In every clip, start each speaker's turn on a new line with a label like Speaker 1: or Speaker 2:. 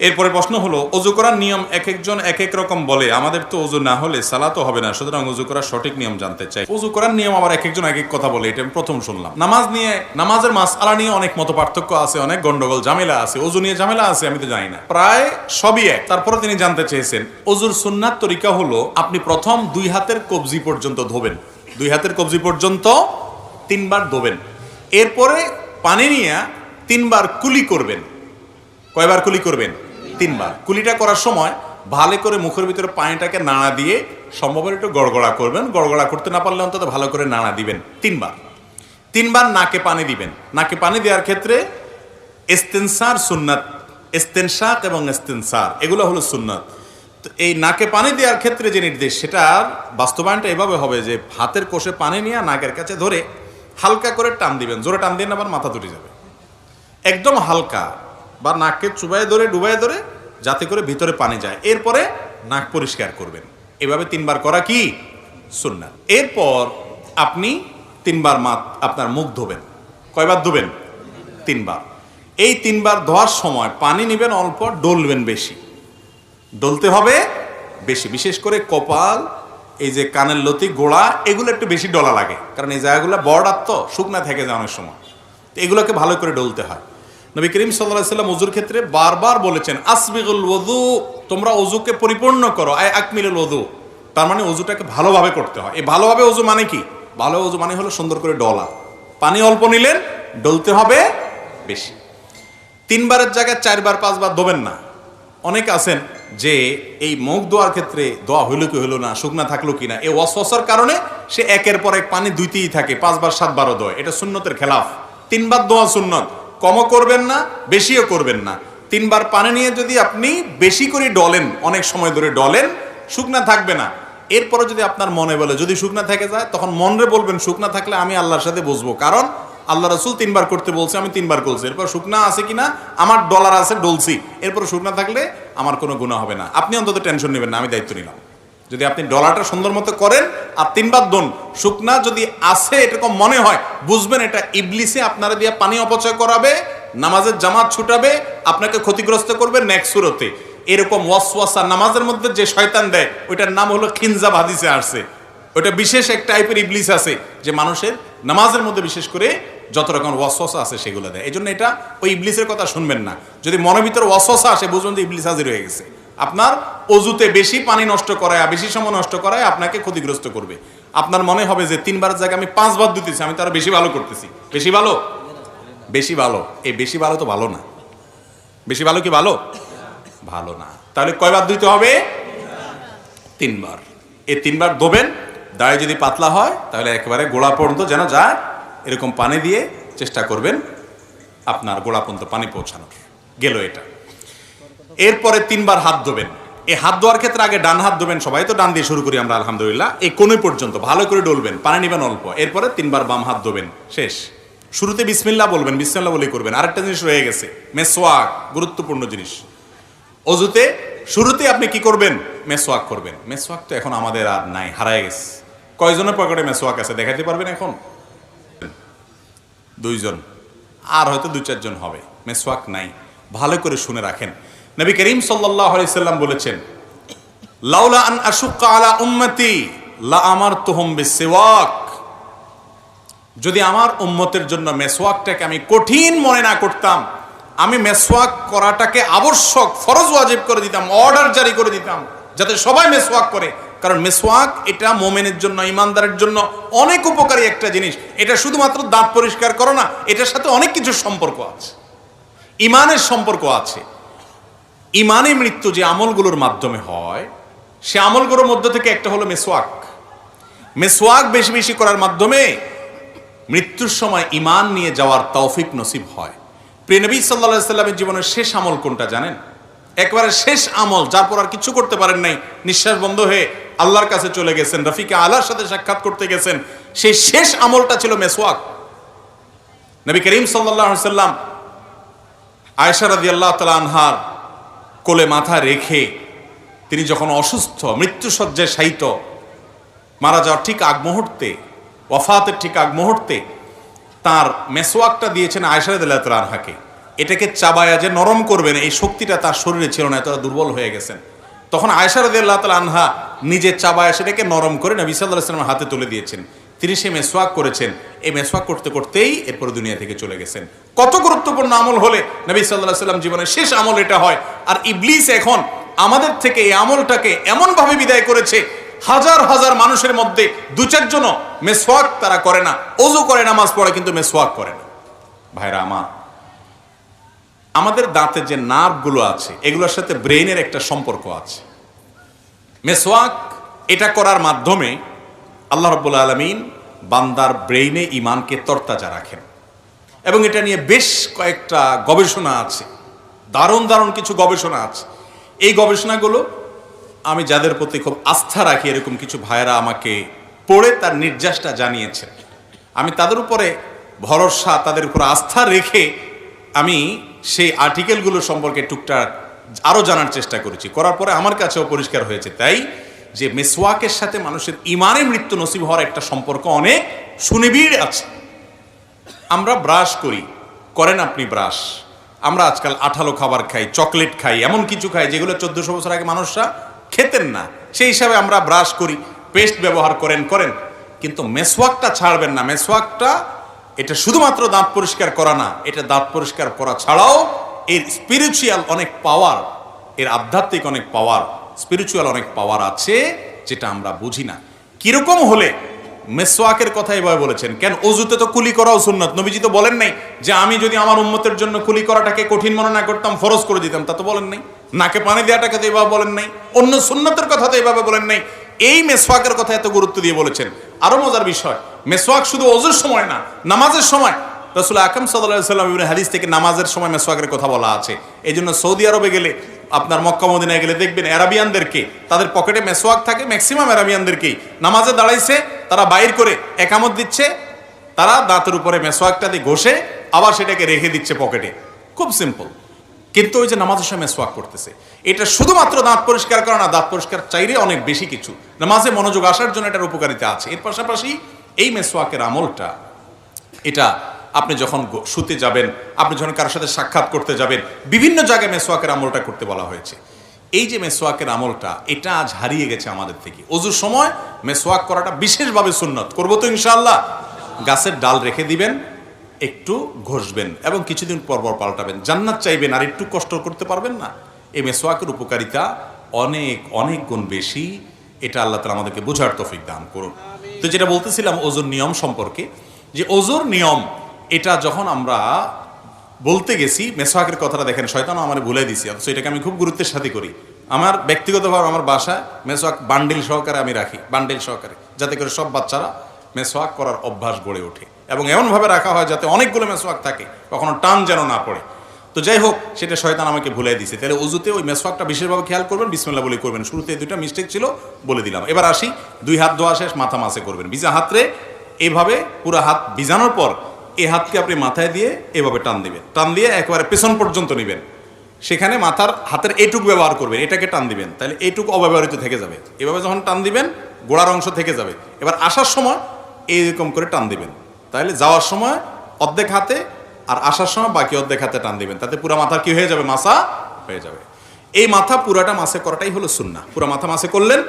Speaker 1: এরপরে প্রশ্ন হলো, অজু করার নিয়ম এক একজন এক এক রকম বলে, আমাদের তো অজু না হলে সালাতো হবে না, সুতরাং অজু করার সঠিক নিয়ম জানতে চাই। অজু করার নিয়ম আবার এক একজন এক এক কথা বলে, এটা আমি প্রথম শুনলাম। নামাজ নিয়ে, নামাজের মাস আলা নিয়ে অনেক মত পার্থক্য আছে, অনেক গন্ডগোল, ঝামেলা আছে, অজু নিয়ে ঝামেলা আছে, আমি তো জানি না। প্রায় সবই এক। তারপরে তিনি জানতে চেয়েছেন, অজুর সুন্নাত তরিকা হলো, আপনি প্রথম দুই হাতের কবজি পর্যন্ত ধোবেন। দুই হাতের কবজি পর্যন্ত তিনবার ধোবেন। এরপরে পানি নিয়ে তিনবার কুলি করবেন। কয়বার কুলি করবেন? তিনবার। কুলিটা করার সময় ভালো করে মুখের ভিতরে পানিটাকে নাড়া দিয়ে সম্ভব হলে একটু গড়গড়া করবেন। গড়গড়া করতে না পারলে অন্তত ভালো করে নাড়া দিবেন। তিনবার। তিনবার নাকে পানি দিবেন। নাকে পানি দেওয়ার ক্ষেত্রে এস্তেনসার সুন্নাত এস্তেনশাক এবং এস্তেনসার এগুলো হলো সুন্নাত। তো এই নাকে পানি দেওয়ার ক্ষেত্রে যে নির্দেশ সেটার বাস্তবায়নটা এভাবে হবে যে হাতের কোষে পানি নিয়ে নাকের কাছে ধরে হালকা করে টান দিবেন। জোরে টান দিয়ে না আবার মাথা তুলে যাবে। একদম হালকা। বা নাককে চুবাই ধরে ডুবাই ধরে যাতে করে ভিতরে পানি যায়। এরপরে নাক পরিষ্কার করবেন। এভাবে তিনবার করা কি? সুন্নাত। এরপর আপনি তিনবার মাত আপনার মুখ ধোবেন। কয়বার ধোবেন? তিনবার। এই তিনবার ধোয়ার সময় পানি নেবেন অল্প, ডলবেন বেশি। ডলতে হবে বেশি। বিশেষ করে কপাল, এই যে কানের লতি, গোড়া, এগুলো একটু বেশি ডলা লাগে। কারণ এই জায়গাগুলো বর্ডার তো, শুকনা থেকে যায় অনেক সময়। এগুলোকে ভালো করে ডলতে হয়। নবী করিম সাল্লাহ সাল্লাম অজুর ক্ষেত্রে বারবার বলেছেন, আসবিগুল ওদু তোমরা অজুকে পরিপূর্ণ করো আয় আকমিলুল ওদু তার মানে অজুটাকে ভালোভাবে করতে হয়। এই ভালোভাবে অজু মানে কি? ভালো অজু মানে হলো সুন্দর করে ডলা। পানি অল্প নিলেন, ডলতে হবে বেশি। তিনবারের জায়গায় চারবার, পাঁচবার ধোবেন না। অনেক আছেন যে এই মুখ দোয়ার ক্ষেত্রে দোয়া হইল কি হইল না, শুকনা থাকল কিনা, এই অস্বসার কারণে সে একের পর এক পানি দুইতেই থাকে, পাঁচবার, সাতবারও দোয়। এটা সুন্নতের খেলাফ। তিনবার দোয়া সুন্নত। কমও করবেন না, বেশিও করবেন না। তিনবার পানি নিয়ে যদি আপনি বেশি করে ডলেন, অনেক সময় ধরে ডলেন, শুকনা থাকবে না। এরপরে যদি আপনার মনে বলে, যদি শুকনা থেকে যায়, তখন মনরে বলবেন, শুকনা থাকলে আমি আল্লাহর সাথে বসবো। কারণ আল্লাহ রসুল তিনবার করতে বলছে, আমি তিনবার করছি। এরপর শুকনা আছে কিনা, আমার ডলার আছে, ডলছি। এরপর শুকনা থাকলে আমার কোনো গুণা হবে না। আপনি অন্তত টেনশন নেবেন না, আমি দায়িত্ব নিলাম। যদি আপনি ডলারটা সুন্দর মতো করেন আর তিনবার দোন, শুকনা যদি আছে এরকম মনে হয়, বুঝবেন এটা ইবলিসে আপনারা দিয়ে পানি অপচয় করাবে, নামাজের জামাত ছুটাবে, আপনাকে ক্ষতিগ্রস্ত করবে নেক্সট সুরতে। এরকম ওয়াসওয়াসা নামাজের মধ্যে যে শয়তান দেয়, ওইটার নাম হলো খিনজা ভাদিসে আসছে। ওটা বিশেষ এক টাইপের ইবলিস আছে, যে মানুষের নামাজের মধ্যে বিশেষ করে যত রকম ওয়াসওয়াসা আছে সেগুলো দেয়। এই জন্য এটা ওই ইবলিসের কথা শুনবেন না। যদি মনের ভিতরে ওয়াসওয়াসা আসে, বুঝবেন যে ইবলিস হাজির হয়ে গেছে। আপনার অজুতে বেশি পানি নষ্ট করায় বেশি সময় নষ্ট করায় আপনাকে ক্ষতিগ্রস্ত করবে। আপনার মনে হবে যে তিনবার জায়গায় আমি পাঁচবার দিতেছি আমি তারা বেশি ভালো করতেছি। বেশি ভালো? বেশি ভালো। এই বেশি ভালো তো ভালো না। বেশি ভালো কি ভালো? ভালো না। তাহলে কয়বার দিতে হবে? তিনবার। এই তিনবার ধোবেন দাড়ি যদি পাতলা হয়, তাহলে একেবারে গোড়া পর্যন্ত যেন যায়, এরকম পানি দিয়ে চেষ্টা করবেন আপনার গোড়া পর্যন্ত পানি পৌঁছানোর। গেল এটা। এরপরে তিনবার হাত ধোবেন। এই হাত ধোয়ার ক্ষেত্রে আগে ডান হাত ধোবেন সবাই। তো ডান দিয়ে শুরু করি আমরা, আলহামদুলিল্লাহ। এই কোনোই পর্যন্ত ভালো করে ডলবেন, পানি নেবেন অল্প। এরপরে তিনবার বাম হাত ধোবেন। শেষ। শুরুতে বিসমিল্লা বলবেন বিসমিল্লা বলেই করবেন। আরেকটা জিনিস রয়ে গেছে মেসোয়াক গুরুত্বপূর্ণ জিনিস। অজুতে, শুরুতে আপনি কি করবেন? মেসোয়াক করবেন। মেসোয়াক তো এখন আমাদের আর নাই, হারায় গেছে। কয়জনের পকেটে মেসোয়াক আছে দেখাতে পারবেন এখন? দুইজন। আর হয়তো দু চারজন হবে। মেসোয়াক নাই। ভালো করে শুনে রাখেন। নবী করিম সাল্লাম বলেছেন আলা লা আমার যদি আমার উম্মতের জন্য মেসওয়াকটাকে আমি কঠিন মনে না করতাম, আমি মেসওয়াক করাটাকে আবশ্যক, ফরজ ওয়াজিব করে দিতাম, অর্ডার জারি করে দিতাম, যাতে সবাই মেসওয়াক করে। কারণ মেসওয়াক এটা মোমেনের জন্য, ইমানদারের জন্য অনেক উপকারী একটা জিনিস। এটা শুধুমাত্র দাঁত পরিষ্কার করো না, এটার সাথে অনেক কিছু সম্পর্ক আছে। ইমানের সম্পর্ক আছে। ইমানে মৃত্যু যে আমলগুলোর মাধ্যমে হয়, সে আমলগুলোর মধ্য থেকে একটা হলো মেসওয়াক। মেসোয়াক বেশি বেশি করার মাধ্যমে মৃত্যুর সময় ইমান নিয়ে যাওয়ার তৌফিক নসিব হয়। প্রিয়নবী সাল্লা সাল্লামের জীবনের শেষ আমল কোনটা জানেন? একবারে শেষ আমল, যার পর আর কিছু করতে পারেন নাই, নিঃশ্বাস বন্ধ হয়ে আল্লাহর কাছে চলে গেছেন, রফিকে আল্লাহর সাথে সাক্ষাৎ করতে গেছেন। সেই শেষ আমলটা ছিল মেসওয়াক। নবী করিম সাল্লাহ সাল্লাম আয়সা রাদি আল্লাহ তালা আনহার কোলে মাথা রেখে তিনি যখন অসুস্থ মৃত্যুসজ্জায় শায়িত, মারা যাওয়ার ঠিক আগ মুহূর্তে, ওয়াফাতের ঠিক আগ মুহূর্তে তার মেসোয়াকটা দিয়েছেন আয়সারদ আনহাকে। এটাকে চাবায়া যে নরম করবেন, এই শক্তিটা তার শরীরে ছিল না, এতটা দুর্বল হয়ে গেছেন। তখন আয়সা রদি আল্লাহ তালা আনহা চাবায়া সেটাকে নরম করে নবী সাল্লাহ সাল্লামের হাতে তুলে দিয়েছেন। তিনি সে মেসওয়াক করেছেন। এই মেসওয়াক করতে করতেই এরপর দুনিয়া থেকে চলে গেছেন। কত গুরুত্বপূর্ণ আমল হলে নবী সাল্লাহ সাল্লাম জীবনের শেষ আমল এটা হয়। আর ইবলিস এখন আমাদের থেকে এই আমলটাকে এমনভাবে বিদায় করেছে, হাজার হাজার মানুষের মধ্যে দু চারজনও মেসওয়াক তারা করে না। অজু করে, নামাজ পড়ে, কিন্তু মেসওয়াক করে না। ভাইরা আমার, আমাদের দাঁতে যে নার্ভগুলো আছে, এগুলোর সাথে ব্রেইনের একটা সম্পর্ক আছে। মেসওয়াক এটা করার মাধ্যমে আল্লাহ রব্বুল আলমিন বান্দার ব্রেইনে ইমানকে তরতাজা রাখেন। এবং এটা নিয়ে বেশ কয়েকটা গবেষণা আছে। দারুণ দারুণ কিছু গবেষণা আছে। এই গবেষণাগুলো আমি যাদের প্রতি খুব আস্থা রাখি, এরকম কিছু ভাইয়েরা আমাকে পড়ে তার নির্যাসটা জানিয়েছেন। আমি তাদের উপরে ভরসা, তাদের উপর আস্থা রেখে আমি সেই আর্টিকেলগুলো সম্পর্কে টুকটাক আরও জানার চেষ্টা করেছি। করার পরে আমার কাছেও পরিষ্কার হয়েছে। তাই যে মেসওয়াকের সাথে মানুষের ইমানে মৃত্যু নসিব হওয়ার একটা সম্পর্ক অনেক সুনিবিড় আছে। আমরা ব্রাশ করি। করেন আপনি ব্রাশ। আমরা আজকাল আঠালো খাবার খাই, চকলেট খাই, এমন কিছু খাই যেগুলো চোদ্দশো বছর আগে মানুষরা খেতেন না। সেই হিসাবে আমরা ব্রাশ করি, পেস্ট ব্যবহার করেন করেন। কিন্তু মেসওয়াকটা ছাড়বেন না। মেসওয়াকটা, এটা শুধুমাত্র দাঁত পরিষ্কার করা না, এটা দাঁত পরিষ্কার করা ছাড়াও এর স্পিরিচুয়াল অনেক পাওয়ার এর আধ্যাত্মিক অনেক পাওয়ার স্পিরিচুয়াল অনেক পাওয়ার আছে, যেটা আমরা বুঝি না। কীরকম হলে? মেসওয়াকের কথা এভাবে বলেছেন, কেন? অজুতে তো কুলি করাও সুন্নত। নবীজি তো বলেন নাই যে, আমি যদি আমার উম্মতের জন্য কুলি করাটাকে কঠিন মনে না করতাম, ফরজ করে দিতাম। তা তো বলেন নাই। নাকে পানি দেওয়াটাকে তো এভাবে বলেন নাই। অন্য সুন্নতের কথা তো এভাবে বলেন নাই। এই মেসওয়াকের কথা এত গুরুত্ব দিয়ে বলেছেন। আরও মজার বিষয় মেসোয়াক শুধু অজুর সময় না, নামাজের সময়। রসুল আকাম সাল্লাহ সাল্লাম হাদিস থেকে নামাজের সময় মেসওয়াকের কথা বলা আছে। এই জন্য সৌদি আরবে গেলে আপনার মক্কা মদিনায় গেলে দেখবেন অ্যারাবিয়ানদেরকে তাদের পকেটে মেসোয়াক থাকে ম্যাক্সিমাম অ্যারাবিয়ানদেরকেই। নামাজে দাঁড়াইছে, তারা বাইর করে একামত দিচ্ছে, তারা দাঁতের উপরে মেসওয়াকটা দিয়ে ঘষে আবার সেটাকে রেখে দিচ্ছে পকেটে। খুব সিম্পল কিন্তু ওই যে নামাজের সময় মেসওয়াক করতেছে, এটা শুধুমাত্র দাঁত পরিষ্কার করা না, দাঁত পরিষ্কার চাইলে অনেক বেশি কিছু। নামাজে মনোযোগ আসার জন্য এটার উপকারিতা আছে। এর পাশাপাশি এই মেসওয়াকের আমলটা, এটা আপনি যখন শুতে যাবেন, আপনি যখন কারোর সাথে সাক্ষাৎ করতে যাবেন, বিভিন্ন জায়গায় মেসোয়াকের আমলটা করতে বলা হয়েছে। এই যে মেসোয়াকের আমলটা, এটা আজ হারিয়ে গেছে আমাদের থেকে। অজুর সময় মেসোয়াক করাটা বিশেষভাবে সুন্নত। করব তো ইনশাল্লাহ গাছের ডাল রেখে দিবেন, একটু ঘষবেন এবং কিছুদিন পর পর পাল্টাবেন। জান্নাত চাইবেন, আর একটু কষ্ট করতে পারবেন না। এই মেসোয়াকের উপকারিতা অনেক অনেক গুণ বেশি। এটা আল্লাহ তালা আমাদেরকে বোঝার তফিক দান করুন। তো যেটা বলতেছিলাম ওজোর নিয়ম সম্পর্কে, যে ওজোর নিয়ম এটা যখন আমরা বলতে গেছি, মেসোয়াকের কথাটা দেখেন, শয়তানও আমার ভুলে দিছি, অথচ এটাকে আমি খুব গুরুত্বের সাথে করি। আমার ব্যক্তিগতভাবে আমার বাসায় মেসোয়াক বান্ডিল সহকারে আমি রাখি, বান্ডিল সহকারে, যাতে করে সব বাচ্চারা মেসোয়াক করার অভ্যাস গড়ে ওঠে। এবং এমনভাবে রাখা হয় যাতে অনেকগুলো মেসোয়াক থাকে, কখনো টান যেন না পড়ে। তো যাই হোক, সেটা শয়তান আমাকে ভুলে দিছে। তাহলে উজুতে ওই মেসওয়াকটা বিশেষভাবে খেয়াল করবেন বিসমিল্লা বলে করবেন। শুরুতে দুইটা মিস্টেক ছিল, বলে দিলাম। এবার আসি, দুই হাত ধোয়া শেষ, মাথা মাসে করবেন। ভিজা হাতরে এইভাবে পুরো হাত ভিজানোর পর এই হাতকে আপনি মাথায় দিয়ে এভাবে টান দিবেন। টান দিয়ে একেবারে পেছন পর্যন্ত নেবেন। সেখানে মাথার হাতের এইটুক ব্যবহার করবেন, এটাকে টান দিবেন। তাহলে এইটুক অব্যবহৃত থেকে যাবে। এভাবে যখন টান দিবেন, গোড়ার অংশ থেকে যাবে। এবার আসার সময় এইরকম করে টান দিবেন। তাহলে যাওয়ার সময় অর্ধেক হাতে আর আসার সময় বাকি অর্ধেক হাতে টান দিবেন। তাতে পুরো মাথার কি হয়ে যাবে? মাসা হয়ে যাবে। এই মাথা পুরাটা মাসে করাটাই হলো সুন্না পুরো মাথা মাসে করলেন,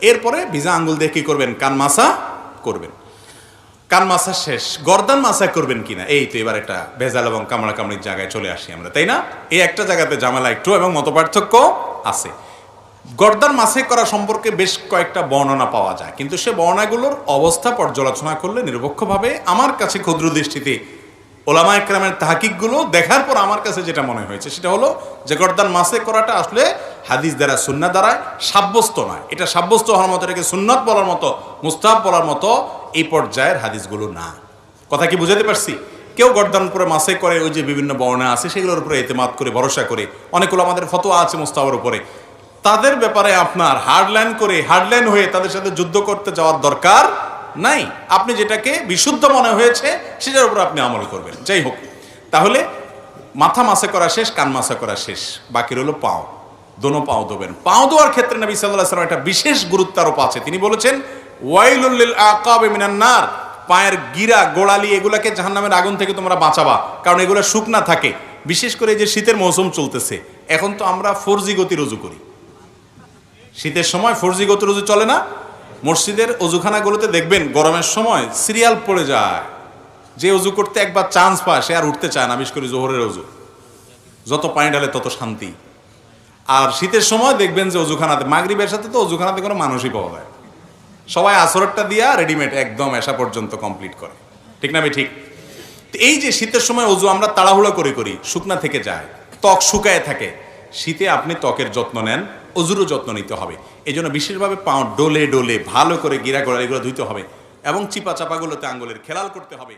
Speaker 1: এরপরে ভিজা আঙ্গুল দিয়ে কি করবেন? কান মাসা করবেন। কান মাসা শেষ? গর্দান মাসা করবেন কিনা? এই তো এবার একটা ভেজাল এবং কামড়া কামড়ির জায়গায় চলে আসি আমরা, তাই না? এই একটা জায়গাতে জামালা একটু এবং মতপার্থক্য আছে। গর্দান মাসে করা সম্পর্কে বেশ কয়েকটা বর্ণনা পাওয়া যায়, কিন্তু সে বর্ণনাগুলোর অবস্থা পর্যালোচনা করলে নিরপেক্ষভাবে আমার কাছে ক্ষুদ্র দৃষ্টিতে ওলামা একরামের তাহাকিকগুলো দেখার পর আমার কাছে যেটা মনে হয়েছে, সেটা হলো যে গর্দান মাসে করাটা আসলে হাদিস দ্বারা সুন্না দ্বারায় সাব্যস্ত নয়। এটা সাব্যস্ত হওয়ার মতো, এটাকে সুন্নত বলার মতো মুস্তাব বলার মতো এই পর্যায়ের হাদিসগুলো না। কথা কি বুঝাতে পারছি? কেউ গর্দান করে মাসে করে, ওই যে বিভিন্ন বর্ণা আছে, সেগুলোর উপরে এতেমাদ করে, ভরসা করে। অনেকগুলো আমাদের ফতোয়া আছে মুস্তাবের উপরে। তাদের ব্যাপারে আপনার হার্ডলাইন করে হার্ডলাইন হয়ে তাদের সাথে যুদ্ধ করতে যাওয়ার দরকার নাই। আপনি যেটাকে বিশুদ্ধ মনে হয়েছে, সেটার উপর আপনি আমল করবেন। যাই হোক, তাহলে মাথা মাসে করা শেষ, কান মাসে করা শেষ। বাকি রইল পাও। দোনো পাও দেবেন। পাও দেওয়ার ক্ষেত্রে নবী সাল্লাহ সাল্লাম একটা বিশেষ গুরুত্বারোপ আছে। তিনি বলেছেন ওয়াইলুল্লিল আকাব মিনান্নার পায়ের গিরা, গোড়ালি, এগুলাকে জাহান্নামের আগুন থেকে তোমরা বাঁচাবা, কারণ এগুলো শুকনা থাকে। বিশেষ করে যে শীতের মৌসুম চলতেছে, এখন তো আমরা ফোর জি গতির অজু করি। শীতের সময় ফোর জি গতির অজু চলে না? মসজিদের অজুখানাগুলোতে দেখবেন, গরমের সময় সিরিয়াল পড়ে যায়। যে অজু করতে একবার চান্স পায়, সে আর উঠতে চায় না, বিশেষ করে জোহরের অজু। যত পানি ঢালে তত শান্তি। আর শীতের সময় দেখবেন যে অজুখানাতে, মাগরিবের সাথে তো অজুখানাতে কোনো মানুষই পাওয়া যায় সবাই আসরটা দিয়া রেডিমেড একদম এসা পর্যন্ত কমপ্লিট করে। ঠিক না ঠিক। এই যে শীতের সময় অজু আমরা তাড়াহুড়ো করে করি, শুকনা থেকে যায়, ত্বক শুকায় থাকে, শীতে আপনি ত্বকের যত্ন নেন অজুরও যত্ন নিতে হবে। এই জন্য বিশেষভাবে পাও ডোলে ডোলে ভালো করে গিরা গোড়া এগুলো ধুইতে হবে এবং চিপা চাপাগুলোতে আঙ্গুলের খেলাল করতে হবে।